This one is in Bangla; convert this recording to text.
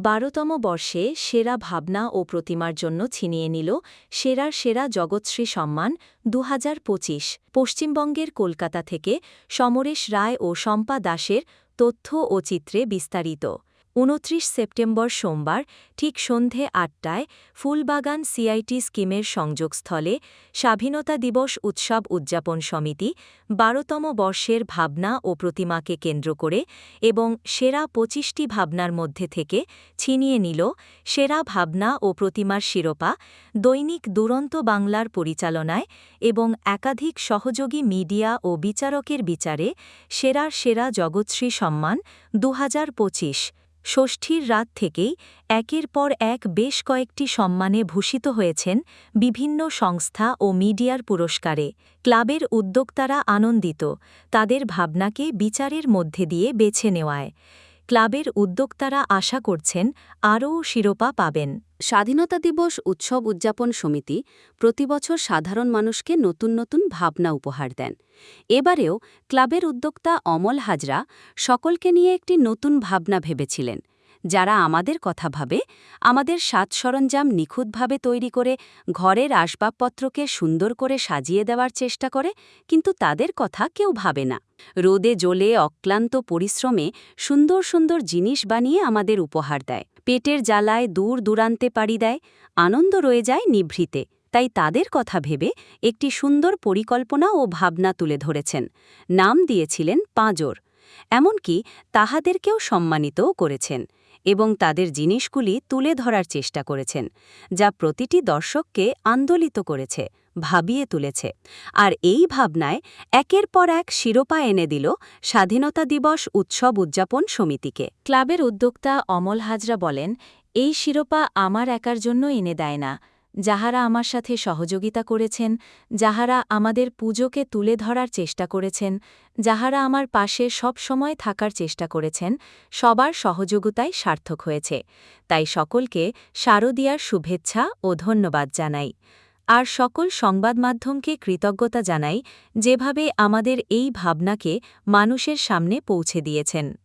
বারোতম বর্ষে সেরা ভাবনা ও প্রতিমার জন্য ছিনিয়ে নিল সেরার সেরা জগৎশ্রী সম্মান দু হাজার পঁচিশ। পশ্চিমবঙ্গের কলকাতা থেকে সমরেশ রায় ও শম্পা দাসের তথ্য ও চিত্রে বিস্তারিত। উনত্রিশ সেপ্টেম্বর সোমবার, ঠিক সন্ধে আটটায় ফুলবাগান সিআইটি স্কিমের সংযোগস্থলে স্বাধীনতা দিবস উৎসব উদযাপন সমিতি বারোতম বর্ষের ভাবনা ও প্রতিমাকে কেন্দ্র করে এবং সেরা পঁচিশটি ভাবনার মধ্যে থেকে ছিনিয়ে নিল সেরা ভাবনা ও প্রতিমার শিরোপা, দৈনিক দুরন্ত বাংলার পরিচালনায় এবং একাধিক সহযোগী মিডিয়া ও বিচারকের বিচারে সেরার সেরা জগৎশ্রী সম্মান দু হাজার পঁচিশ। ষষ্ঠীর রাত থেকেই একের পর এক বেশ কয়েকটি সম্মানে ভূষিত হয়েছেন বিভিন্ন সংস্থা ও মিডিয়ার পুরস্কারে। ক্লাবের উদ্যোক্তারা আনন্দিত, তাদের ভাবনাকে বিচারের মধ্যে দিয়ে বেছে নেওয়ায়। ক্লাবের উদ্যোক্তারা আশা করছেন আরও শিরোপা পাবেন। স্বাধীনতা দিবস উৎসব উদযাপন সমিতি প্রতিবছর সাধারণ মানুষকে নতুন নতুন ভাবনা উপহার দেন। এবারেও ক্লাবের উদ্যোক্তা অমল হাজরা সকলকে নিয়ে একটি নতুন ভাবনা ভেবেছিলেন। যারা আমাদের কথা ভাবে, আমাদের সাত সরঞ্জাম নিখুঁতভাবে তৈরি করে ঘরের আসবাবপত্রকে সুন্দর করে সাজিয়ে দেওয়ার চেষ্টা করে, কিন্তু তাদের কথা কেউ ভাবে না। রোদে জ্বলে অক্লান্ত পরিশ্রমে সুন্দর সুন্দর জিনিস বানিয়ে আমাদের উপহার দেয়। পেটের জ্বালায় দূর দূরান্তে পাড়ি দেয়, আনন্দ রয়ে যায় নিভৃতে। তাই তাদের কথা ভেবে একটি সুন্দর পরিকল্পনা ও ভাবনা তুলে ধরেছেন। নাম দিয়েছিলেন পাঁজর। এমনকি তাহাদেরকেও সম্মানিতও করেছেন। এবং তাদের জিনিসগুলি তুলে ধরার চেষ্টা করেছেন, যা প্রতিটি দর্শককে আন্দোলিত করেছে, ভাবিয়ে তুলেছে। আর এই ভাবনায় একের পর এক শিরোপা এনে দিল স্বাধীনতা দিবস উৎসব উদযাপন সমিতিকে। ক্লাবের উদ্যোক্তা অমল হাজরা বলেন, এই শিরোপা আমার একার জন্য এনে দেয় না। যাহারা আমার সাথে সহযোগিতা করেছেন, যাহারা আমাদের পুজোকে তুলে ধরার চেষ্টা করেছেন, যাহারা আমার পাশে সব সময় থাকার চেষ্টা করেছেন, সবার সহযোগিতায় সার্থক হয়েছে। তাই সকলকে শারদিয়ার শুভেচ্ছা ও ধন্যবাদ জানাই। আর সকল সংবাদ মাধ্যমকে কৃতজ্ঞতা জানাই, যেভাবে আমাদের এই ভাবনাকে মানুষের সামনে পৌঁছে দিয়েছেন।